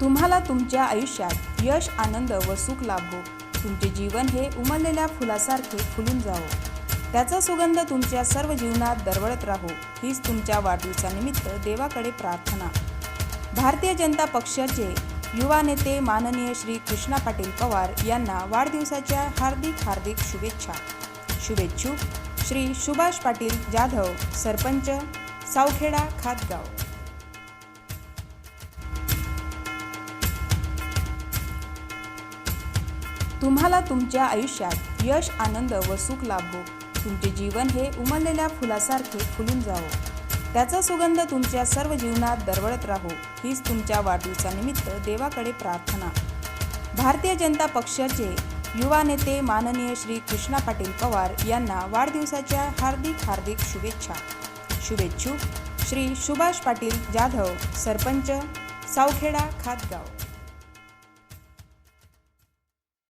तुम्हाला तुमच्या आयुष्यात यश आनंद व सुख लाभो. तुमचे जीवन हे उमललेल्या फुलासारखे फुलून जावो. त्याचा सुगंध तुमच्या सर्व जीवनात दरवळत राहो. हीच तुमच्या वाढदिवसानिमित्त देवाकडे प्रार्थना. भारतीय जनता पक्षाचे युवा नेते माननीय श्री कृष्णा पाटील पवार यांना वाढदिवसाच्या हार्दिक हार्दिक शुभेच्छा. शुभेच्छुक श्री सुभाष पाटील जाधव सरपंच सावखेडा खातगाव. तुम्हाला तुमच्या आयुष्यात यश आनंद व सुख लाभो. तुमचे जीवन हे उमललेल्या फुलासारखे फुलून जावो. त्याचा सुगंध तुमच्या सर्व जीवनात दरवळत राहो. हीच तुमच्या वाढदिवसानिमित्त देवाकडे प्रार्थना. भारतीय जनता पक्षाचे युवा नेते माननीय श्री कृष्णा पाटील पवार यांना वाढदिवसाच्या हार्दिक हार्दिक शुभेच्छा. शुभेच्छुक श्री सुभाष पाटील जाधव सरपंच सावखेडा खातगाव.